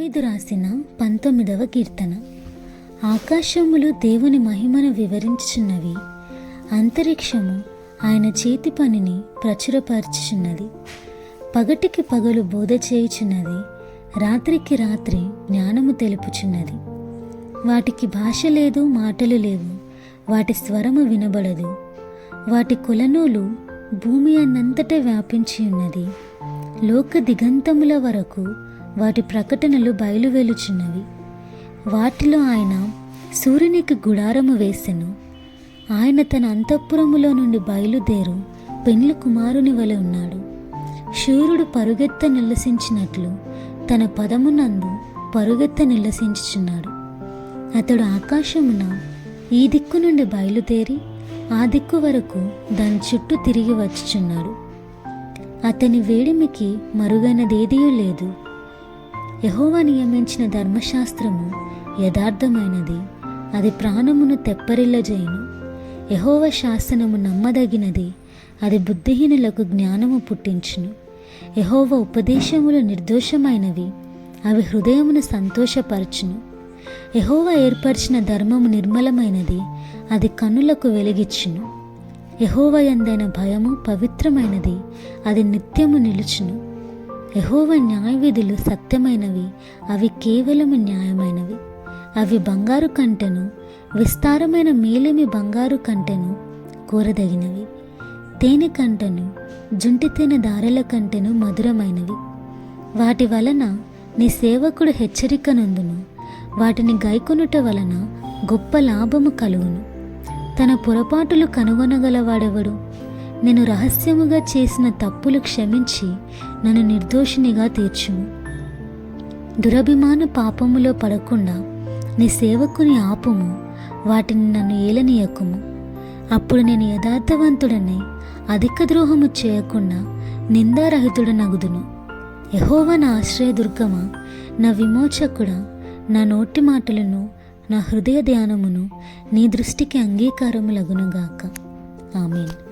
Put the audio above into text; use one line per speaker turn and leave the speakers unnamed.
ఇది రాసిన పంతొమ్మిదవ కీర్తన. ఆకాశములు దేవుని మహిమను వివరించుచున్నవి అంతరిక్షము ఆయన చేతి పనిని ప్రచురపరచుచున్నది. పగటికి పగలు బోధ చేయుచున్నది రాత్రికి రాత్రి జ్ఞానము తెలుపుచున్నది. వాటికి భాష లేదు మాటలు లేవు వాటి స్వరము వినబడదు. వాటి కొలనూలు భూమి అన్నంతటా వ్యాపించి ఉన్నది లోక దిగంతముల వరకు వాటి ప్రకటనలు బయలువెలుచున్నవి వాటిలో ఆయన సూర్యునికి గుడారము వేసెను. ఆయన తన అంతఃపురములో నుండి బయలుదేరు పెండ్లి కుమారుని వలె ఉన్నాడు. శూరుడు పరుగెత్త నిల్లసించినట్లు తన పదమునందు పరుగెత్త నిల్లసించుచున్నాడు. అతడు ఆకాశమున ఈ దిక్కు నుండి బయలుదేరి ఆ దిక్కు వరకు దాని చుట్టూ తిరిగి వచ్చుచున్నాడు. అతని వేడిమికి మరుగైనదేదీ లేదు. యహోవా నియమించిన ధర్మశాస్త్రము యథార్థమైనది. అది ప్రాణమును తెప్పరిల్లజేయును. యహోవ శాసనము నమ్మదగినది. అది బుద్ధిహీనులకు జ్ఞానము పుట్టించును. యహోవ ఉపదేశములు నిర్దోషమైనవి. అవి హృదయమును సంతోషపరచును. యహోవ ఏర్పరిచిన ధర్మము నిర్మలమైనది. అది కన్నులకు వెలిగిచ్చును. యహోవ ఎందైన భయము పవిత్రమైనది. అది నిత్యము నిలుచును. యహోవ న్యాయవిధులు సత్యమైనవి అవి కేవలము న్యాయమైనవి. అవి బంగారు కంటెను విస్తారమైన మేలిమి బంగారు కంటెను కోరదగినవి. తేనె కంటెను జుంటి తేనె దారెల కంటెను మధురమైనవి. వాటి వలన నీ సేవకుడు హెచ్చరిక నందును వాటిని గైకొనుట వలన గొప్ప లాభము కలుగును. తన పొరపాటులు కనుగొనగలవాడెవడు? నేను రహస్యముగా చేసిన తప్పులు క్షమించి నన్ను నిర్దోషినిగా తీర్చుము. దురభిమాన పాపములో పడకుండా నీ సేవకుని ఆపము వాటిని నన్ను ఏలనీయకుము. అప్పుడు నేను యథార్థవంతుడని అధిక ద్రోహము చేయకుండా నిందారహితుడనగుదును. యహోవ నా ఆశ్రయదుర్గమ నా విమోచకుడ నా నోటి మాటలను నా హృదయ ధ్యానమును నీ దృష్టికి అంగీకారములగునుగాక. ఆమెను.